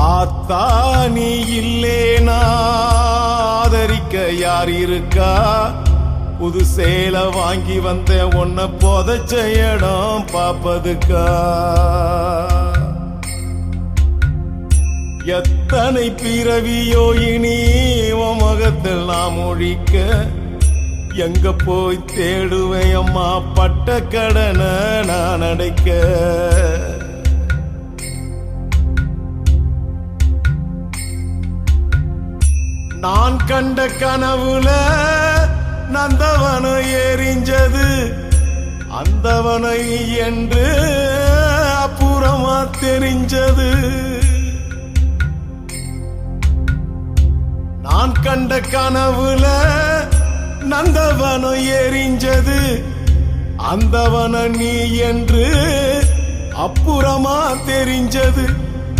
ஆத்தா நீ இல்லேனா ஆதரிக்க யார் இருக்கா? புது சேலை வாங்கி வந்த உன்னை புதைச்ச இடம் பார்ப்பதுக்கா? எத்தனை பிறவியோ இனி உன் முகத்தில் நாம் ஒழிக்க? எங்க போய் தேடுவேன் அம்மா பட்ட கடனை நான் அடைக்க? நான் கண்ட கனவுல நந்தவனம் எரிஞ்சது. அந்தவனை என்று அப்புறமா தெரிஞ்சது. நான் கண்ட கனவுல நந்தவனம் எரிஞ்சது. அந்தவன நீ என்று அப்புறமா தெரிஞ்சது.